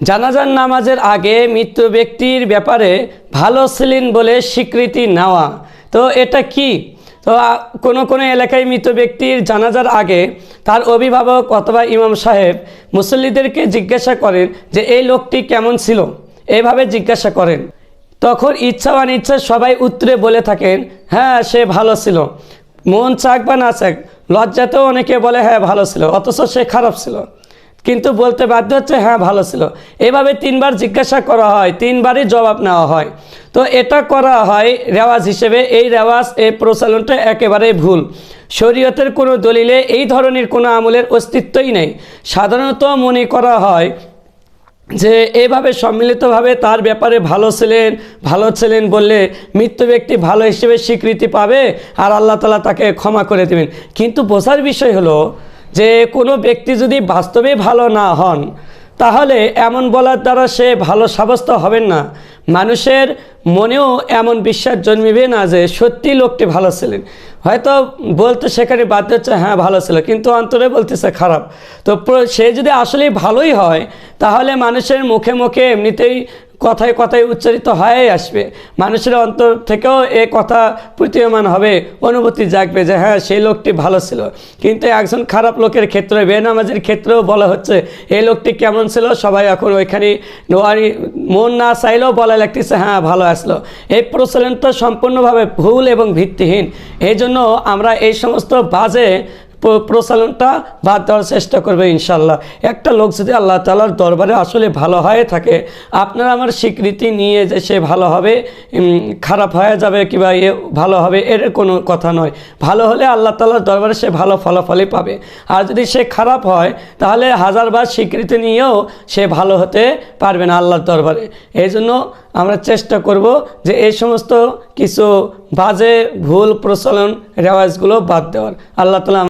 জানাজার নামাজের আগে মৃত ব্যক্তির ব্যাপারে ভালো ছিলেন বলে স্বীকৃতি নেওয়া। তো এটা কি? তো কোনো কোনো এলাকায় মৃত ব্যক্তির জানাজার আগে তার অভিভাবক অথবা ইমাম সাহেব মুসল্লিদেরকে জিজ্ঞাসা করেন যে, এই লোকটি কেমন ছিল? এভাবে জিজ্ঞাসা করেন। তখন ইচ্ছা অনিচ্ছা সবাই উত্তরে বলে থাকেন হ্যাঁ সে ভালো ছিল। মন চাক বা না চাক, লজ্জাতেও অনেকে বলে হ্যাঁ ভালো ছিল। অথচ সে খারাপ ছিল। কিন্তু বলতে বাধ্য হচ্ছে হ্যাঁ ভালো ছিল। এভাবে তিনবার জিজ্ঞাসা করা হয়, তিনবারই জবাব নেওয়া হয়। তো এটা করা হয় রেওয়াজ হিসেবে। এই রেওয়াজ, এই প্রচলনটা একেবারেই ভুল। শরীয়তের কোনো দলিলে এই ধরনের কোনো আমলের অস্তিত্বই নেই। সাধারণত মনে করা হয় যে, এভাবে সম্মিলিতভাবে তার ব্যাপারে ভালো ছিলেন ভালো ছিলেন বললে মৃত্যু ব্যক্তি ভালো হিসেবে স্বীকৃতি পাবে আর আল্লাহ তালা তাকে ক্ষমা করে দেবেন। কিন্তু বোঝার বিষয় হলো যে কোনো ব্যক্তি যদি বাস্তবে ভালো না হন, তাহলে এমন বলার দ্বারা সে ভালো সাব্যস্ত হবেন না। মানুষের মনেও এমন বিশ্বাস জন্মিবে না যে সত্যি লোকটি ভালো ছিলেন। হয়তো বলতে সেখানে বাধ্য হচ্ছে হ্যাঁ ভালো ছিল। কিন্তু অন্তরে বলতেছে, খারাপ। তো সে যদি আসলেই ভালোই হয়, তাহলে মানুষের মুখে মুখে এমনিতেই কথায় কথায় উচ্চারিত হয়ে আসবে। মানুষের অন্তর থেকেও এ কথা প্রতীয়মান হবে। অনুভূতি জাগবে যে হ্যাঁ সেই লোকটি ভালো ছিল। কিন্তু একজন খারাপ লোকের ক্ষেত্রে, বেনামাজের ক্ষেত্রেও বলা হচ্ছে, এই লোকটি কেমন ছিল? সবাই এখন ওইখানে নোয়ারি, মন না চাইলেও বলা লাগতেছে হ্যাঁ ভালো আসলো। এই প্রচলনটা সম্পূর্ণভাবে ভুল এবং ভিত্তিহীন। এই জন্য আমরা এই সমস্ত বাজে প্রচলনটা বাদ দেওয়ার চেষ্টা করবে ইনশাল্লাহ একটা লোক যদি আল্লাহ তালার দরবারে আসলে ভালো হয়ে থাকে, আপনার আমার স্বীকৃতি নিয়ে যে সে ভালো হবে খারাপ হয়ে যাবে কিংবা এ ভালো হবে, এর কোনো কথা নয়। ভালো হলে আল্লাহ তালার দরবারে সে ভালো ফলাফলই পাবে। আর যদি সে খারাপ হয়, তাহলে হাজারবার স্বীকৃতি নিয়েও সে ভালো হতে পারবে না আল্লাহর দরবারে। এই জন্য আমরা চেষ্টা করব যে এই সমস্ত কিছু বাজে, ভুল প্রচলন, রেওয়াজগুলো বাদ দেওয়ার। আল্লাহ তালা